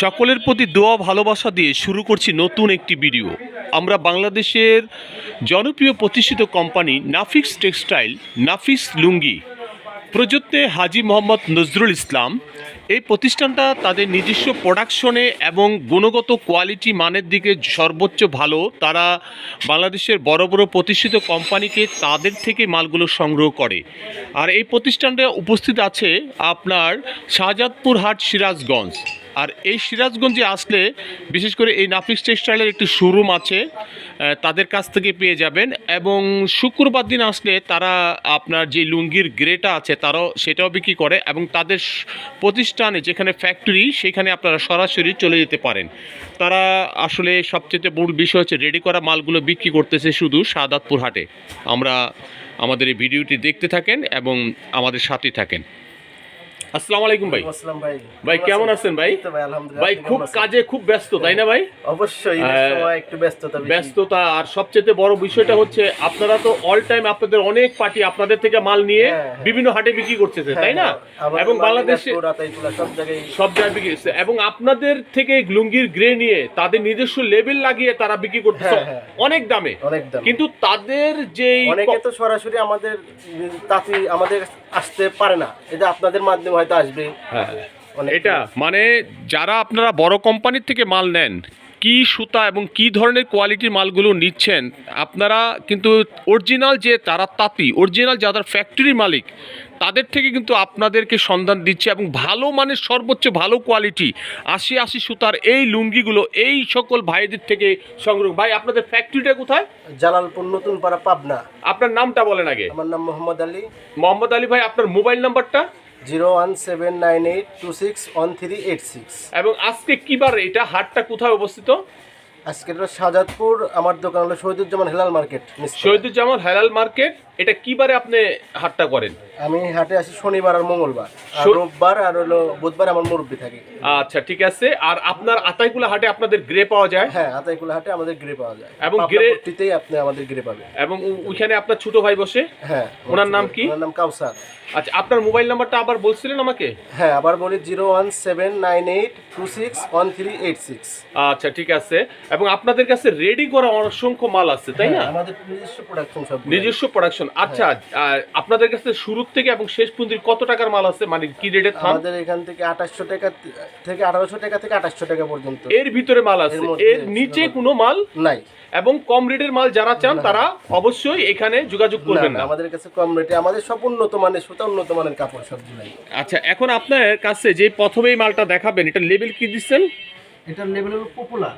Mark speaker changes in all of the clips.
Speaker 1: সকলের প্রতি দোয়া, ভালোবাসা দিয়ে শুরু করছি নতুন একটি ভিডিও। আমরা বাংলাদেশের জনপ্রিয় প্রতিষ্ঠিত কোম্পানি নাফিক্স টেক্সটাইল নাফিস লুঙ্গি, প্রযুক্তে হাজি মোহাম্মদ নজরুল ইসলাম। এই প্রতিষ্ঠানটা তাদের নিজস্ব প্রোডাকশনে এবং গুণগত কোয়ালিটি মানের দিকে সর্বোচ্চ ভালো। তারা বাংলাদেশের বড় বড় প্রতিষ্ঠিত কোম্পানিকে তাদের থেকে মালগুলো সংগ্রহ করে। আর এই প্রতিষ্ঠানটা উপস্থিত আছে আপনার শাহজাদপুর হাট সিরাজগঞ্জ। আর এই সিরাজগঞ্জে আসলে বিশেষ করে এই নাফিক্স টেক্সটাইলের একটি শোরুম আছে তাদের কাছ থেকে পেয়ে যাবেন এবং শুক্রবার দিন আসলে তারা আপনার যে লুঙ্গির গ্রেটা আছে তারাও সেটাও বিক্রি করে এবং তাদের প্রতিষ্ঠানে যেখানে ফ্যাক্টরি সেখানে আপনারা সরাসরি চলে যেতে পারেন। তারা আসলে সবচেয়ে মূল বিষয় হচ্ছে রেডি করা মালগুলো বিক্রি করতেছে শুধু সাদাতপুর হাটে। আমরা আমাদের এই ভিডিওটি দেখতে থাকেন এবং আমাদের সাথেই থাকেন। আসসালামু আলাইকুম ভাই।
Speaker 2: আসসালাম ভাই।
Speaker 1: ভাই কেমন আছেন? ভাই?
Speaker 2: ভাই
Speaker 1: খুব কাজে খুব ব্যস্ত তাই না ভাই?
Speaker 2: অবশ্যই একটু ব্যস্ততা
Speaker 1: ব্যস্ততা আর সবচেয়ে বড় বিষয়টা হচ্ছে আপনারা তো অল টাইম আপনাদের অনেক পার্টি আপনাদের থেকে মাল নিয়ে
Speaker 2: হ্যাঁ, হ্যাঁ।
Speaker 1: বিভিন্ন হাটে বিক্রি করতেছে তাই না?
Speaker 2: হ্যাঁ,
Speaker 1: এবং বাংলাদেশে
Speaker 2: সব জায়গায়
Speaker 1: সব জায়গায় বিক্রি করছে এবং আপনাদের থেকে লুঙ্গির গ্রে নিয়ে তাদের নিজস্ব লেবেল লাগিয়ে তারা বিক্রি করতেছে
Speaker 2: হ্যাঁ, হ্যাঁ।
Speaker 1: অনেক দামে।
Speaker 2: অনেক দাম।
Speaker 1: কিন্তু তাদের যে
Speaker 2: অনেকে তো সরাসরি আমাদের তাঁতি আমাদের আসতে পারে না। এটা আপনাদের মাধ্যমে হয়তো আসবে।
Speaker 1: হ্যাঁ। এটা মানে যারা আপনারা বড় কোম্পানির থেকে মাল নেন কি সুতা এবং কি ধরনের কোয়ালিটির মালগুলো নিচ্ছেন আপনারা কিন্তু অরিজিনাল যে তারা তাঁতি অরিজিনাল যাদের ফ্যাক্টরির মালিক তাদের থেকে কিন্তু আপনাদেরকে সন্ধান দিচ্ছে এবং ভালো মানের সর্বোচ্চ ভালো কোয়ালিটি আশি আশি সুতার এই লুঙ্গিগুলো এই সকল ভাইদের থেকে সংগ্রহ। ভাই আপনাদের ফ্যাক্টরিটা কোথায়?
Speaker 2: জালালপুর নতুন পাড়া পাবনা।
Speaker 1: আপনার নামটা বলেন আগে।
Speaker 2: আমার নাম মোহাম্মদ আলী।
Speaker 1: মোহাম্মদ আলী ভাই আপনার মোবাইল নাম্বারটা
Speaker 2: zero one seven nine eight two six one three eight six.
Speaker 1: এবং আজকে কিবার এটা হাটটা কোথায় অবস্থিত?
Speaker 2: আজকে এটা শাহজাদপুর আমার দোকান হলো শহীদুজ্জামান হেলাল মার্কেট
Speaker 1: শহীদুজ্জামান হেলাল মার্কেট এটা কি আপনি হাটটা করেন?
Speaker 2: আমি হাটে আসি শনিবার আর মঙ্গলবার। আর রোববার আর হলো বুধবার আমার মুরব্বী থাকে।
Speaker 1: আচ্ছা ঠিক আছে। আর আপনার আতাইকুলা হাটে আপনাদের গ্রে পাওয়া যায়?
Speaker 2: হ্যাঁ আতাইকুলা হাটে আমাদের গ্রে পাওয়া যায়।
Speaker 1: এবং গ্রে-
Speaker 2: পট্টিতেই আপনি আমাদের গ্রে পাবেন।
Speaker 1: এবং ওইখানে আপনার ছোট ভাই বসে?
Speaker 2: হ্যাঁ
Speaker 1: ওনার নাম কি?
Speaker 2: ওনার নাম কাউসার।
Speaker 1: আচ্ছা আপনার মোবাইল নাম্বারটা আবার বলছিলেন আমাকে?
Speaker 2: হ্যাঁ আবার বলি zero one seven nine eight two six one three eight six.
Speaker 1: আচ্ছা ঠিক আছে। এবং আপনাদের কাছে রেডি করা অসংখ্য মাল আছে তাই না?
Speaker 2: হ্যাঁ, আমাদের নিজস্ব প্রোডাকশন সব
Speaker 1: নিজস্ব প্রোডাকশন আচ্ছা আপনাদের কাছে শুরু থেকে এবং শেষ পর্যন্ত কত টাকার মাল আছে? মানে কি রেটের থাম
Speaker 2: আমাদের এখান থেকে আঠাশশো টাকা থেকে আঠারোশো টাকা থেকে আঠাশশো টাকা পর্যন্ত।
Speaker 1: এর ভিতরে মাল আছে।
Speaker 2: এর
Speaker 1: নিচে কোনো মাল
Speaker 2: নাই।
Speaker 1: এবং কম রেটের মাল যারা চান তারা অবশ্যই এখানে যোগাযোগ করবেন
Speaker 2: না, আমাদের কাছে কম রেটে আমাদের সব উন্নত মানের সুতা উন্নত মানের কাপড় সবগুলাই।
Speaker 1: আচ্ছা এখন আপনার কাছে যে প্রথমেই মালটা দেখাবেন এটা লেবেল কি দিচ্ছেন?
Speaker 2: এটার লেভেল হলো পপুলার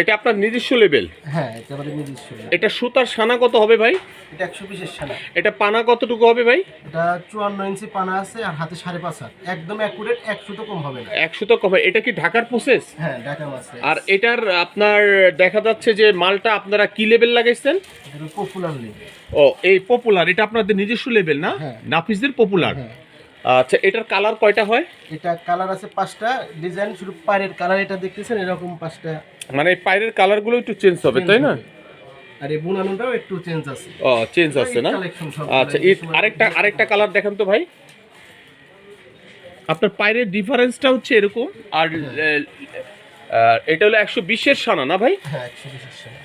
Speaker 1: এটা আপনার নিজস্ব লেবেল
Speaker 2: হ্যাঁ এটা আমাদের নিজস্ব
Speaker 1: এটা সুতার সানা কত হবে ভাই?
Speaker 2: এটা একশো পিসের সানা।
Speaker 1: এটা পানা কতটুকু হবে ভাই?
Speaker 2: এটা চুয়ান্ন ইঞ্চি পানা আছে আর হাতে সাড়ে পাঁচ হাত। একদম অ্যাকুরেট একশো তো কম হবে না।
Speaker 1: একশো তো কবে এটা কি ঢাকার প্রসেস
Speaker 2: হ্যাঁ ঢাকা
Speaker 1: আর এটার আপনার দেখা যাচ্ছে যে মালটা আপনারা কি লেভেল লাগাইছেন?
Speaker 2: পপুলার লেভেল
Speaker 1: ও এই পপুলার এটা আপনাদের নিজস্ব লেভেল না?
Speaker 2: হ্যাঁ।
Speaker 1: নাফিসদের পপুলার আচ্ছা এটার কালার কয়টা হয়?
Speaker 2: এটা কালার আছে পাঁচটা ডিজাইন শুধু পায়ের কালার এটা দেখতেছেন এরকম পাঁচটা।
Speaker 1: মানে পায়ের কালারগুলো একটু চেঞ্জ হবে তাই না?
Speaker 2: আর এই বুনানোটাও একটু চেঞ্জ আছে।
Speaker 1: ও চেঞ্জ আছে না? আচ্ছা এই আরেকটা আরেকটা কালার দেখান তো ভাই। আপনার পায়ের ডিফারেন্সটা হচ্ছে এরকম আর আহ, এটা হলো একশো বিশের সানা না ভাই?
Speaker 2: হ্যাঁ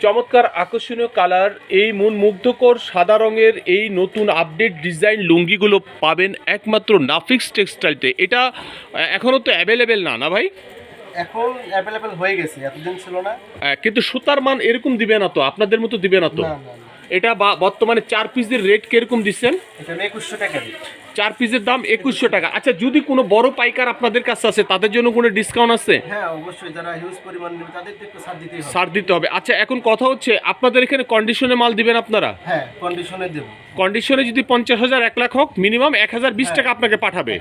Speaker 1: চমৎকার আকর্ষণীয় কালার এই মন মুগ্ধকর সাদা রঙের এই নতুন আপডেট ডিজাইন লুঙ্গিগুলো পাবেন একমাত্র নাফিক্স টেক্সটাইলতে। এটা এখনও তো অ্যাভেলেবেল না না ভাই?
Speaker 2: এখন অ্যাভেলেবেল হয়ে গেছে এতদিন ছিল না।
Speaker 1: কিন্তু সুতার মান এরকম দিবে না তো আপনাদের মতো দিবে না তো? এটা বর্তমানে চার পিসের রেট কীরকম দিচ্ছেন?
Speaker 2: এটা একুশশো টাকা রেট
Speaker 1: চার পিসের দাম একুশশো টাকা। আচ্ছা যদি কোনো বড় পাইকার আপনাদের কাছে আছে তাদের জন্য কোনো ডিসকাউন্ট আছে?
Speaker 2: হ্যাঁ অবশ্যই যারা হিউজ পরিমাণ নেবে তাদেরকে একটু ছাড় দিতেই হবে।
Speaker 1: ছাড় দিতে হবে। আচ্ছা এখন কথা হচ্ছে আপনাদের এখানে কন্ডিশনে মাল দিবেন আপনারা?
Speaker 2: হ্যাঁ কন্ডিশনে দেবো।
Speaker 1: কন্ডিশনে যদি পঞ্চাশ হাজার এক লাখ হোক মিনিমাম এক হাজার বিশ টাকা আপনাকে পাঠাবে।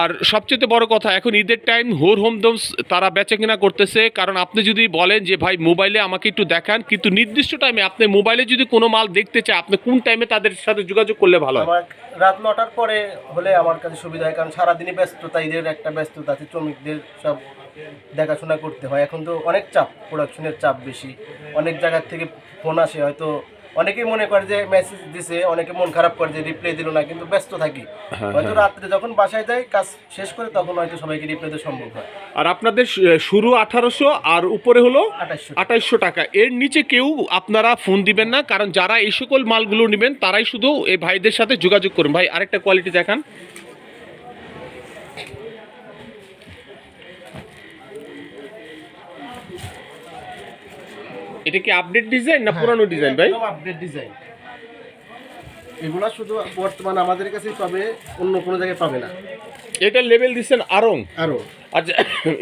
Speaker 1: আর সবচেয়ে বড় কথা এখন ঈদের টাইম হোর হোম দমস তারা বেচে কিনা করতেছে কারণ আপনি যদি বলেন যে ভাই মোবাইলে আমাকে একটু দেখান কিন্তু নির্দিষ্ট টাইমে আপনি মোবাইলে যদি কোনো মাল দেখতে চায় আপনি কোন টাইমে তাদের সাথে যোগাযোগ করলে ভালো হয়?
Speaker 2: রাত নটার পরে হলে আমার কাছে সুবিধা হয়, কারণ সারাদিনই ব্যস্ততা ঈদের একটা ব্যস্ততা আছে, শ্রমিকদের সব দেখাশোনা করতে হয়। এখন তো অনেক চাপ প্রোডাকশনের চাপ বেশি, অনেক জায়গার থেকে ফোন আসে, হয়তো অনেকেই মনে করে যে মেসেজ দিছে অনেকে মন খারাপ করে যে রিপ্লাই দিল না কিন্তু ব্যস্ত থাকি।
Speaker 1: হ্যাঁ,
Speaker 2: হয়তো রাত্রে যখন বাসায় যাই কাজ শেষ করে তখন হয়তো সবাইকে রিপ্লাই দেওয়া সম্ভব হয়।
Speaker 1: আর আপনাদের শুরু আঠারোশো আর উপরে হলো
Speaker 2: আঠাশশো
Speaker 1: আঠাইশশো টাকা। এর নিচে কেউ আপনারা ফোন দিবেন না কারণ যারা এই সকল মালগুলো নেবেন তারাই শুধু এই ভাইদের সাথে যোগাযোগ করুন। ভাই আরেকটা কোয়ালিটি দেখান। এটা কি আপডেট ডিজাইন না পুরানো ডিজাইন ভাই?
Speaker 2: আপডেট ডিজাইন এগুলা শুধু বর্তমান আমাদের কাছেই পাবে অন্য কোনো জায়গায় পাবে না।
Speaker 1: এটা লেভেল দিচ্ছেন আরং?
Speaker 2: আরও।
Speaker 1: আচ্ছা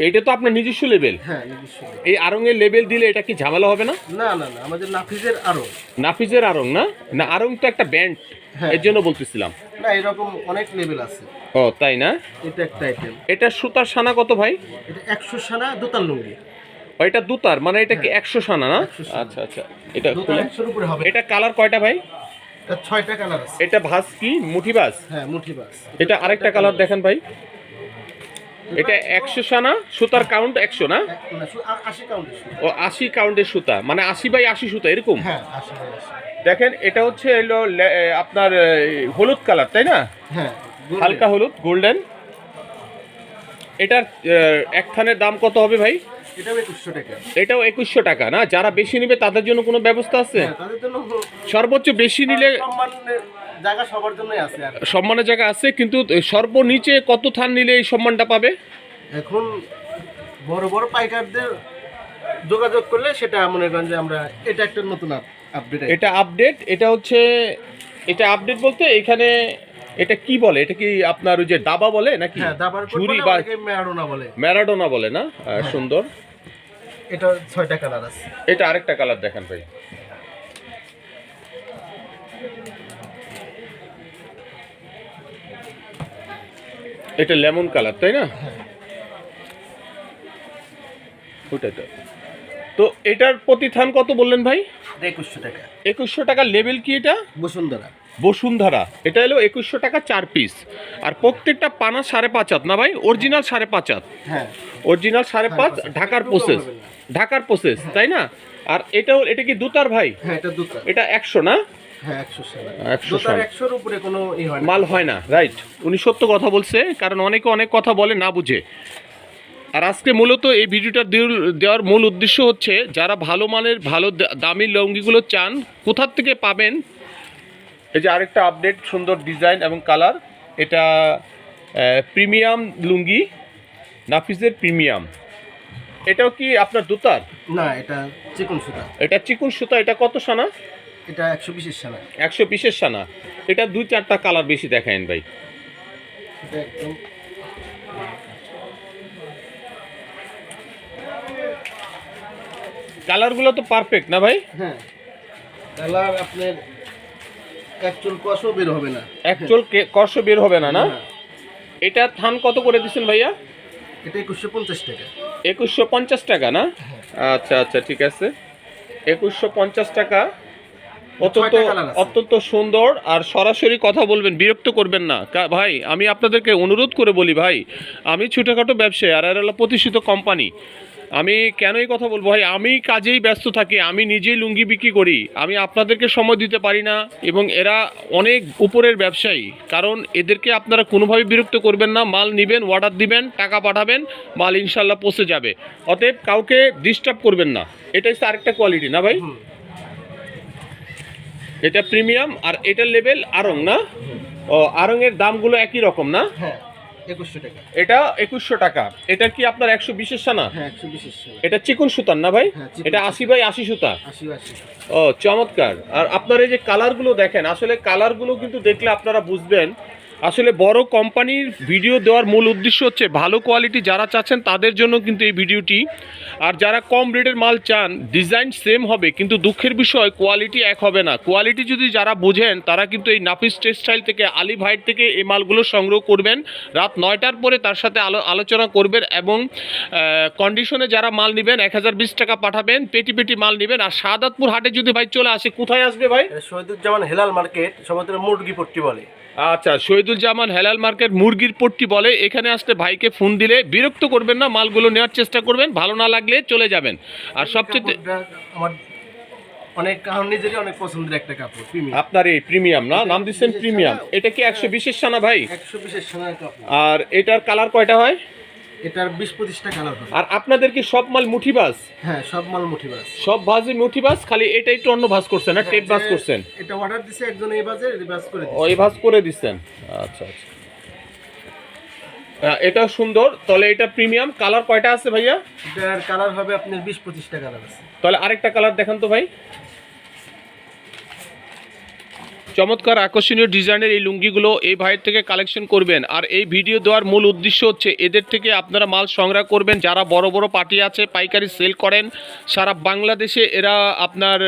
Speaker 1: এটা তো আপনার নিজস্ব লেভেল
Speaker 2: হ্যাঁ নিজস্ব
Speaker 1: এই আরং এর লেভেল দিলে এটা কি ঝামেলা হবে না?
Speaker 2: না না না আমাদের নাফিজের আরও।
Speaker 1: নাফিজের আরং না? না আরং তো একটা ব্যান্ড
Speaker 2: হ্যাঁ।
Speaker 1: এর জন্য বলতেছিলাম।
Speaker 2: না এরকম অনেক লেভেল আছে।
Speaker 1: ও তাই না?
Speaker 2: এটা একটা আইটেম
Speaker 1: এটা সুতার সানা কত ভাই?
Speaker 2: এটা একশো সানা দোতাল লুঙ্গি।
Speaker 1: এটা দুতার মানে এটা কি একশো সানা না? আচ্ছা আচ্ছা এটা এটা কালার কয়টা ভাই?
Speaker 2: এটা ছয়টা কালার আছে।
Speaker 1: এটা ভাস কি? মুঠি ভাস
Speaker 2: হ্যাঁ মুঠি বাস
Speaker 1: এটা আরেকটা কালার দেখেন ভাই। এটা একশো সানা সুতার কাউন্ট একশো না? ও আশি কাউন্টের সুতা মানে আশি বাই আশি সুতা এরকম?
Speaker 2: হ্যাঁ।
Speaker 1: দেখেন এটা হচ্ছে এলো আপনার হলুদ কালার তাই না?
Speaker 2: হ্যাঁ
Speaker 1: হালকা হলুদ গোল্ডেন। এটার এক থানের দাম কত হবে ভাই?
Speaker 2: এটাও একুশশো টাকা।
Speaker 1: না? যারা বেশি নেবে তাদের জন্য কোনো ব্যবস্থা আছে?
Speaker 2: হ্যাঁ
Speaker 1: সর্বোচ্চ বেশি নিলে
Speaker 2: সম্মানের জায়গা সবার জন্যই আছে আর
Speaker 1: সম্মানের জায়গা আছে কিন্তু সর্বনিচে কত থান নিলে এই সম্মানটা পাবে?
Speaker 2: এখন বড় বড় পাইকারদের যোগাযোগ করলে সেটা মনে করেন যে আমরা এটা একটা নতুন আপডেট
Speaker 1: এটা আপডেট এটা হচ্ছে এটা আপডেট বলতে এখানে এটা কি বলে? এটা কি আপনার ওই যে দাবা বলে নাকি?
Speaker 2: হ্যাঁ দাবার
Speaker 1: ঝুরি বা
Speaker 2: ম্যারাডোনা বলে।
Speaker 1: ম্যারাডোনা বলে না? সুন্দর।
Speaker 2: এটা ছয়টা কালার আছে।
Speaker 1: এটা আরেকটা কালার দেখেন ভাই। এটা লেমন কালার তাই না? ওটাই তো এটার প্রতি থান কত বললেন ভাই?
Speaker 2: একুশশো টাকা।
Speaker 1: একুশশো টাকার লেভেল কি এটা?
Speaker 2: বসুন্ধরা।
Speaker 1: বসুন্ধরা। এটা হলো একুশশো টাকা চার পিস আর প্রত্যেকটা পানা সাড়ে পাঁচ হাত না ভাই? অরিজিনাল সাড়ে পাঁচ হাত।
Speaker 2: হ্যাঁ।
Speaker 1: অরিজিনাল সাড়ে পাঁচ ঢাকার প্রসেস ঢাকার প্রসেস তাই না? আর এটাও এটা কি দুতার ভাই?
Speaker 2: হ্যাঁ এটা দুটা
Speaker 1: এটা একশো না?
Speaker 2: হ্যাঁ একশো সালা
Speaker 1: 100
Speaker 2: দুটার
Speaker 1: সাল।
Speaker 2: একশোর উপরে কোনো ই না।
Speaker 1: মাল হয় না রাইট উনি সত্য কথা বলছে কারণ অনেকে অনেক কথা বলে না বুঝে। আর আজকে মূলত এই ভিডিওটা দেওয়ার- মূল উদ্দেশ্য হচ্ছে যারা ভালো মানের ভালো দামি লুঙ্গিগুলো চান কোথার থেকে পাবেন? এই যে আরেকটা আপডেট সুন্দর ডিজাইন এবং কালার এটা প্রিমিয়াম লুঙ্গি নাফিসের প্রিমিয়াম এটাও কি আপনার দুতার
Speaker 2: না এটা চিকন সুতা।
Speaker 1: এটা চিকুন সুতা এটা কত সানা?
Speaker 2: এটা একশো বিশের সানা।
Speaker 1: একশো বিশের সানা। এটা দুই চারটা কালার বেশি দেখায়েন ভাই।
Speaker 2: এটা একদম
Speaker 1: কালারগুলো তো পারফেক্ট না ভাই?
Speaker 2: হ্যাঁ। কালার আপনার একচুল কষও বের হবে না।
Speaker 1: অ্যাকচুয়াল বের হবে না না?
Speaker 2: হ্যাঁ।
Speaker 1: এটা থান কত করে দিচ্ছেন ভাইয়া?
Speaker 2: এটা একুশশো পঞ্চাশ টাকা।
Speaker 1: একুশশো পঞ্চাশ টাকা না? আচ্ছা আচ্ছা ঠিক আছে। একুশশো পঞ্চাশ টাকা। অত্যন্ত। অত্যন্ত সুন্দর আর সরাসরি কথা বলবেন বিরক্ত করবেন না। ভাই আমি আপনাদেরকে অনুরোধ করে বলি ভাই আমি ছোটোখাটো ব্যবসায়ী আর এরা প্রতিষ্ঠিত কোম্পানি আমি কেন এই কথা বলব? ভাই আমি কাজেই ব্যস্ত থাকি আমি নিজেই লুঙ্গি বিক্রি করি আমি আপনাদেরকে সময় দিতে পারি না এবং এরা অনেক উপরের ব্যবসায়ী কারণ এদেরকে আপনারা কোনোভাবে বিরক্ত করবেন না মাল নেবেন অর্ডার দিবেন টাকা পাঠাবেন মাল ইনশাল্লাহ পৌঁছে যাবে। অতএব কাউকে ডিস্টার্ব করবেন না। এটাই হচ্ছে আরেকটা কোয়ালিটি না ভাই? এটা প্রিমিয়াম আর এটার লেভেল আরং না? ও আরঙের দামগুলো একই রকম না?
Speaker 2: হ্যাঁ। একুশশো টাকা।
Speaker 1: এটা একুশশো টাকা। এটা কি আপনার একশো বিশেষ সানা
Speaker 2: হ্যাঁ একশো
Speaker 1: এটা চিকন সুতার না ভাই?
Speaker 2: হ্যাঁ,
Speaker 1: এটা আশি বাই আশি সুতা।
Speaker 2: আশি আশি
Speaker 1: ও চমৎকার। আর আপনার এই যে কালারগুলো দেখেন আসলে কালারগুলো কিন্তু দেখলে আপনারা বুঝবেন আসলে বড় কোম্পানির ভিডিও দেওয়ার মূল উদ্দেশ্য হচ্ছে ভালো কোয়ালিটি যারা চাচ্ছেন তাদের জন্য কিন্তু এই ভিডিওটি। আর যারা কম রেটের মাল চান, ডিজাইন সেম হবে, কিন্তু দুঃখের বিষয়, কোয়ালিটি এক হবে না। কোয়ালিটি যদি যারা বোঝেন, তারা কিন্তু এই নাফিস টেক্সটাইল থেকে আলি ভাইট থেকে এই মালগুলো সংগ্রহ করবেন। রাত নয়টার পরে তার সাথে আলো আলোচনা করবেন এবং কন্ডিশনে যারা মাল নেবেন, এক হাজার বিশ টাকা পাঠাবেন, পেটি পেটি মাল নেবেন। আর শাহাদাতপুর হাটে যদি ভাই চলে আসে, কোথায় আসবে ভাই?
Speaker 2: শহীদুজ্জামান হেলাল মার্কেট সমুদ্র মুরগি পট্টি বলে।
Speaker 1: আচ্ছা শহীদুল জামান হেলাল মার্কেট মুরগির পট্টি বলে এখানে আসতে ভাইকে ফোন দিলে বিরক্ত করবেন না মালগুলো নেওয়ার চেষ্টা করবেন ভালো না লাগলে চলে যাবেন। আর সবচেয়ে
Speaker 2: কাপড়টা আমার অনেক কারণ নিজেরই অনেক পছন্দের একটা কাপড়
Speaker 1: আপনার এই প্রিমিয়াম না? নাম দিচ্ছেন প্রিমিয়াম। এটা কি একশো বিশেষ সানা ভাই?
Speaker 2: একশো কাপড়।
Speaker 1: আর এটার কালার কয়টা হয়?
Speaker 2: এটার বিশ পঁচিশটা কালার হবে।
Speaker 1: আর আপনাদের কি সব মাল মুঠি বাস?
Speaker 2: হ্যাঁ সব মাল মুঠি বাস।
Speaker 1: সব ভাজই মুঠি বাস খালি এটা একটু অন্য ভাজ করছেন না টেপ ভাজ করছেন?
Speaker 2: এটা অর্ডার দিছে একজন এই বাজে রিভার্স করে দিছে
Speaker 1: ওই ভাজ করে দিচ্ছেন আচ্ছা আচ্ছা। এটা সুন্দর তাহলে এটা প্রিমিয়াম। কালার কয়টা আছে ভাইয়া?
Speaker 2: এটার কালার হবে আপনার বিশ পঁচিশটা কালার আছে।
Speaker 1: তাহলে আরেকটা কালার দেখান তো ভাই। চমৎকার আকর্ষণীয় ডিজাইনের এই লুঙ্গিগুলো এই ভাইয়ের থেকে কালেকশন করবেন। আর এই ভিডিও দেওয়ার মূল উদ্দেশ্য হচ্ছে, এদের থেকে আপনারা মাল সংগ্রহ করবেন। যারা বড় বড় পার্টি আছে, পাইকারি সেল করেন, সারা বাংলাদেশে এরা আপনার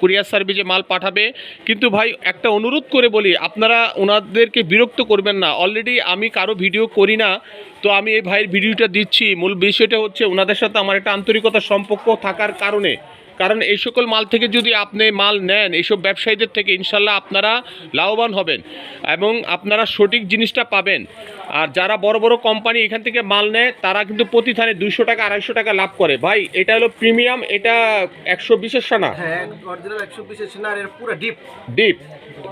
Speaker 1: কুরিয়ার সার্ভিসে মাল পাঠাবে। কিন্তু ভাই, একটা অনুরোধ করে বলি, আপনারা ওনাদেরকে বিরক্ত করবেন না। অলরেডি আমি কারও ভিডিও করি না, তো আমি এই ভাইয়ের ভিডিওটা দিচ্ছি। মূল বিষয়টা হচ্ছে, ওনাদের সাথে আমার একটা আন্তরিকতা সম্পর্ক থাকার কারণে। কারণ এই সকল মাল থেকে যদি আপনি মাল নেন এইসব ব্যবসায়ীদের থেকে ইনশাল্লাহ আপনারা লাভবান হবেন এবং আপনারা সঠিক জিনিসটা পাবেন। আর যারা বড় বড় কোম্পানি এখান থেকে মাল নেয় তারা কিন্তু প্রতি থানে দুইশো টাকা আড়াইশো টাকা লাভ করে। ভাই এটা হলো প্রিমিয়াম এটা একশো বিশেষ সানা।
Speaker 2: হ্যাঁ অরিজিনাল একশো বিশেষ আর পুরো ডিপ
Speaker 1: ডিপ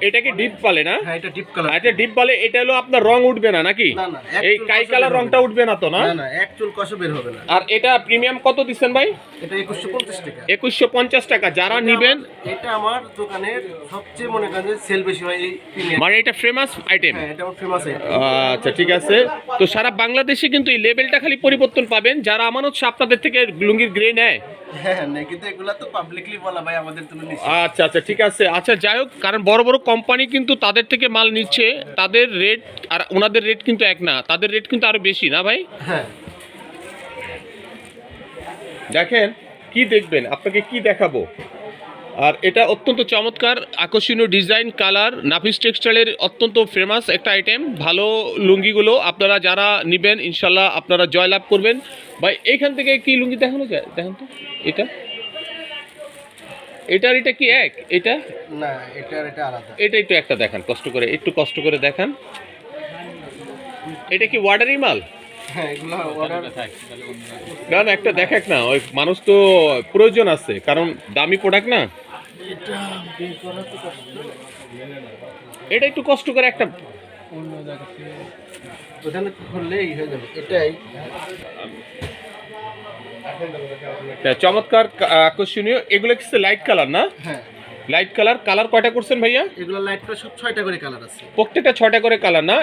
Speaker 1: এটাকে ডিপ বলে না?
Speaker 2: হ্যাঁ এটা ডিপ কালার
Speaker 1: আচ্ছা ডিপ বলে এটা হলো আপনার রং উঠবে না নাকি?
Speaker 2: না, না,
Speaker 1: এই কাই কালার রংটা উঠবে না তো না?
Speaker 2: না এক চুল কষে বের হবে না।
Speaker 1: আর এটা প্রিমিয়াম কত দিচ্ছেন ভাই?
Speaker 2: এটা একুশশো পঞ্চাশ টাকা।
Speaker 1: একুশশো পঞ্চাশ টাকা। যারা
Speaker 2: এটা
Speaker 1: নিবেন
Speaker 2: এটা আমার দোকানের সবচেয়ে মনে করেন সেল বেশি হয় এই প্রিমিয়াম
Speaker 1: মানে এটা ফেমাস আইটেম
Speaker 2: হ্যাঁ এটা ফেমাস আইটেম
Speaker 1: আচ্ছা ঠিক আছে। তো সারা বাংলাদেশে কিন্তু এই লেভেলটা খালি পরিবর্তন পাবেন। যারা আমানত আপনাদের থেকে লুঙ্গির গ্রে নেয়
Speaker 2: হ্যাঁ হ্যাঁ।
Speaker 1: আচ্ছা আচ্ছা ঠিক আছে। আচ্ছা যাই হোক কারণ বড় বড় কোম্পানি কিন্তু তাদের থেকে মাল নিচ্ছে। তাদের রেট আর ওনাদের রেট কিন্তু এক না। তাদের রেট কিন্তু আরও বেশি না ভাই?
Speaker 2: হ্যাঁ।
Speaker 1: দেখেন কি দেখবেন? আপনাকে কি দেখাবো? আর এটা অত্যন্ত চমৎকার আকর্ষণীয় ডিজাইন কালার নাফিস টেক্সটাইলের অত্যন্ত ফেমাস একটা আইটেম ভালো লুঙ্গিগুলো আপনারা যারা নেবেন ইনশাল্লাহ আপনারা জয়লাভ করবেন। ভাই এইখান থেকে কি লুঙ্গি দেখানো যায়? দেখেন তো এটা। এটার এটা কি এক? এটা?
Speaker 2: না এটা আর এটা আলাদা।
Speaker 1: এটা একটু একটা দেখান কষ্ট করে একটু কষ্ট করে দেখান। এটা কি ওয়াটারি মাল?
Speaker 2: হ্যাঁ
Speaker 1: না না একটা দেখাক না ওই মানুষ তো প্রয়োজন আছে কারণ দামি প্রোডাক্ট না।
Speaker 2: এটা বের করা তো কষ্ট
Speaker 1: এটা একটু কষ্ট করে একটা
Speaker 2: অন্য জায়গাতে ওখানে খুললেই হয়ে যাবে এটাই।
Speaker 1: চমৎকার আকর্ষণীয়। এগুলো কিছু লাইট কালার না?
Speaker 2: হ্যাঁ।
Speaker 1: লাইট কালার কালার কয়টা করছেন ভাইয়া?
Speaker 2: এগুলো লাইটটা সব ছয়টা করে কালার আছে।
Speaker 1: প্রত্যেকটা ছয়টা করে কালার না?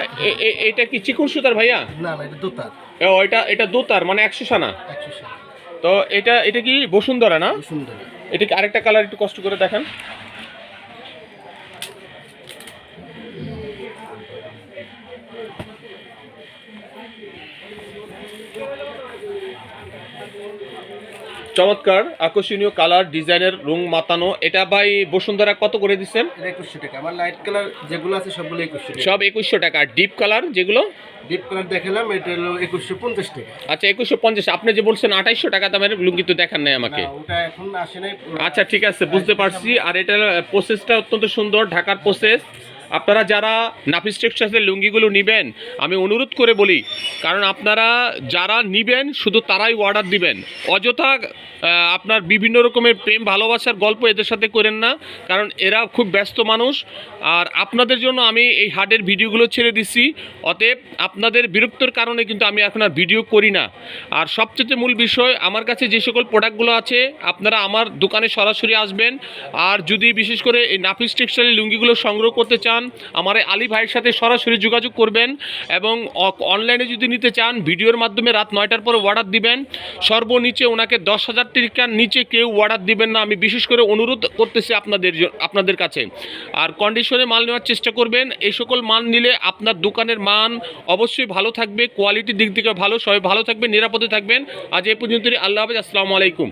Speaker 1: এটা কি চিকুন সুতার ভাইয়া?
Speaker 2: না না এটা দোতার।
Speaker 1: ও, এটা এটা দোতার মানে একশো সানা।
Speaker 2: একশো ষাট
Speaker 1: তো এটা এটা কি বসুন্ধরা না?
Speaker 2: সুন্দর
Speaker 1: এটা কি আরেকটা কালার একটু কষ্ট করে দেখান? চমৎকার আকর্ষণীয় কালার ডিজাইনের রং মাতানো। এটা ভাই বসুন্ধরা কত করে দিচ্ছেন?
Speaker 2: একুশশো টাকা। আমার লাইট কালার যেগুলো আছে সবগুলো একুশশো
Speaker 1: সব একুশশো টাকা। ডিপ কালার যেগুলো?
Speaker 2: ডিপ কালার দেখালাম এটা হলো একুশশো পঞ্চাশ টাকা।
Speaker 1: আচ্ছা একুশশো পঞ্চাশ। আপনি যে বলছেন আঠাইশশো টাকা দামের লুঙ্গি তো দেখান নাই আমাকে।
Speaker 2: না, ওটা এখন আসে নাই।
Speaker 1: আচ্ছা ঠিক আছে বুঝতে পারছি। আর এটার প্রসেসটা অত্যন্ত সুন্দর ঢাকার প্রসেস আপনারা যারা নাফিস টেক্সটাইলের লুঙ্গিগুলো নেবেন, আমি অনুরোধ করে বলি, কারণ আপনারা যারা নেবেন, শুধু তারাই অর্ডার দিবেন। অযথা আপনার বিভিন্ন রকমের প্রেম, ভালোবাসার গল্প এদের সাথে করেন না, কারণ এরা খুব ব্যস্ত মানুষ। আর আপনাদের জন্য আমি এই হাটের ভিডিওগুলো ছেড়ে দিচ্ছি। অতএব আপনাদের বিরক্তর কারণে কিন্তু আমি এখন আর ভিডিও করি না। আর সবচেয়ে মূল বিষয়, আমার কাছে যে সকল প্রোডাক্টগুলো আছে, আপনারা আমার দোকানে সরাসরি আসবেন। আর যদি বিশেষ করে এই নাফিস টেক্সটাইলের লুঙ্গিগুলো সংগ্রহ করতে চান আমার আলী ভাইয়ের সাথে সরাসরি যোগাযোগ করবেন এবং অনলাইনে যদি নিতে চান, ভিডিওর মাধ্যমে রাত নয়টার পরে অর্ডার দিবেন। সর্বনিচে ওনাকে দশ হাজার টাকার নিচে কেউ অর্ডার দিবেন না। আমি বিশেষ করে অনুরোধ করতেছি আপনাদের আপনাদের কাছে। আর কন্ডিশনে মাল নেওয়ার চেষ্টা করবেন। এই সকল মাল নিলে আপনার দোকানের মান অবশ্যই ভালো থাকবে। কোয়ালিটির দিক থেকে ভালো। সবাই ভালো থাকবেন, নিরাপদে থাকবেন। আজ এই পর্যন্তই। আল্লাহ হাফেজ। আসসালামু আলাইকুম।